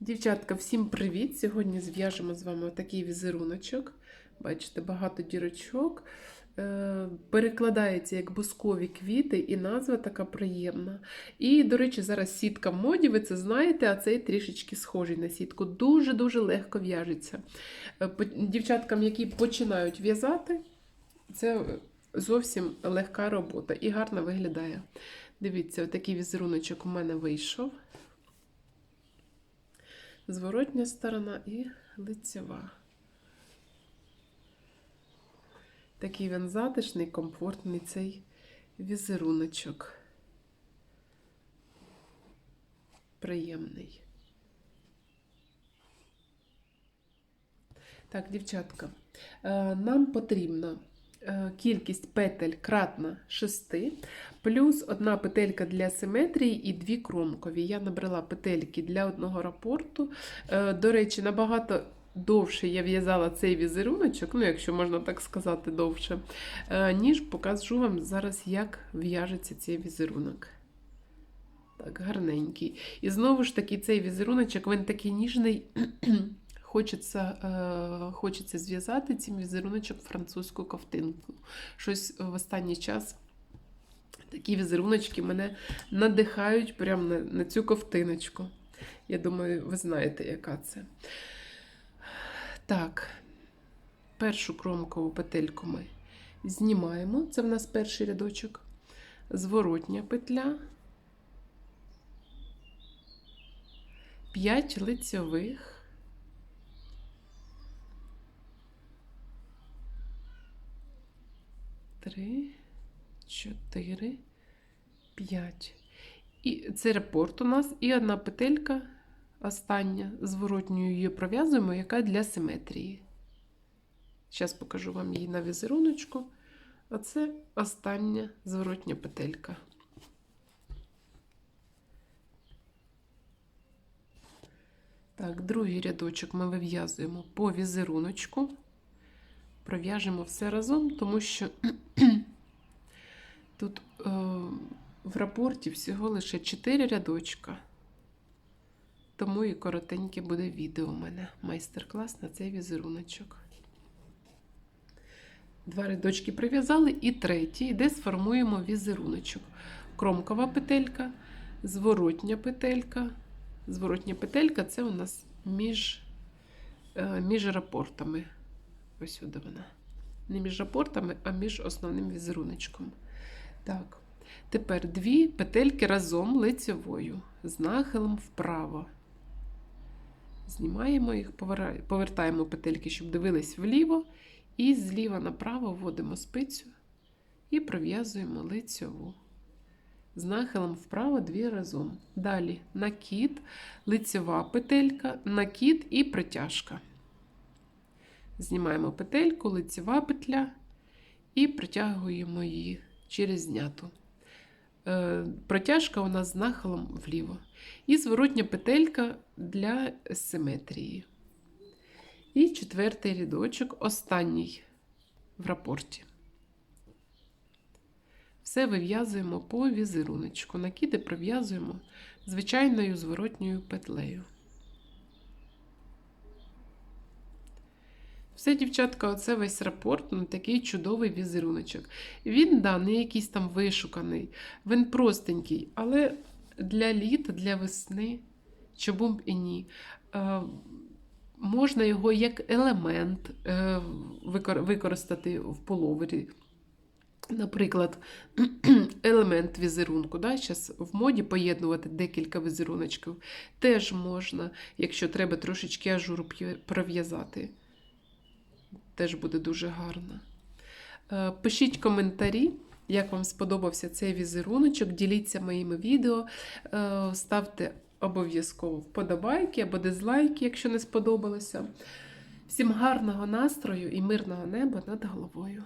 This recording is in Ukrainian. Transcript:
Дівчатка, всім привіт! Сьогодні зв'яжемо з вами такий візеруночок. Бачите, багато дірочок. Е, Перекладається як бускові квіти, і назва така приємна. І, до речі, зараз сітка в моді, ви це знаєте, а цей трішечки схожий на сітку. Дуже-дуже легко в'яжеться. Е, Дівчаткам, які починають в'язати, це зовсім легка робота і гарно виглядає. Дивіться, такий візеруночок у мене вийшов зворотня сторона і лицева. Такий він затишний, комфортний цей візеруночок. Приємний. Так, дівчатка, е, нам потрібна е, кількість петель кратна 6, плюс одна петелька для симетрії і дві кромкові. Я набрала петельки для одного рапорту. Е, До речі, набагато довше я в'язала цей візеруночок, ну, якщо можна так сказати, довше, е, ніж покажу вам зараз, як в'яжеться цей візерунок. Так, гарненький. І знову ж таки, цей візеруночок, він такий ніжний. Хочеться, е, хочеться зв'язати цим візеруночок французьку ковтинку. Щось в останній час такі візеруночки мене надихають прямо на, на цю ковтиночку. Я думаю, ви знаєте, яка це. Так, першу кромкову петельку ми знімаємо. Це в нас перший рядочок. Зворотня петля. 5 лицьових. Три, чотири, п'ять. І це репорт у нас. І одна петелька, остання, зворотньою її пров'язуємо, яка для симетрії. Зараз покажу вам її на візеруночку. А це остання зворотня петелька. Так, другий рядочок ми вив'язуємо по візеруночку. Пров'яжемо все разом, тому що тут е, в рапорті всього лише 4 рядочка. Тому і коротеньке буде відео у мене. Майстер-клас на цей візеруночок. Два рядочки прив'язали, і третій, де сформуємо візеруночок. Кромкова петелька, зворотня петелька. Зворотня петелька це у нас між, е, між рапортами. Ось сюди вона. Не між рапортами, а між основним візеруночком. Так. Тепер дві петельки разом лицевою, з нахилом вправо. Знімаємо їх, повертаємо петельки, щоб дивились вліво, і зліва направо вводимо спицю і пров'язуємо лицьову. З нахилом вправо дві разом. Далі накид, лицьова петелька, накид і притяжка. Знімаємо петельку, лицева петля і притягуємо її через зняту. Е, Протяжка у нас з нахилом вліво. І зворотня петелька для симетрії. І четвертий рядочок, останній в рапорті. Все вив'язуємо по візеруночку. Накиди пров'язуємо звичайною зворотньою петлею. Все, дівчатка, оце весь рапорт, ну, такий чудовий візеруночок. Він, да, не якийсь там вишуканий, він простенький, але для літа, для весни, чому б і ні. Е, можна його як елемент е, викор- використати в половері. Наприклад, елемент візерунку. Да? Зараз в моді поєднувати декілька візеруночків. Теж можна, якщо треба трошечки ажуру пров'язати теж буде дуже гарно. Е, Пишіть коментарі, як вам сподобався цей візеруночок, діліться моїми відео, е, ставте обов'язково вподобайки або дизлайки, якщо не сподобалося. Всім гарного настрою і мирного неба над головою.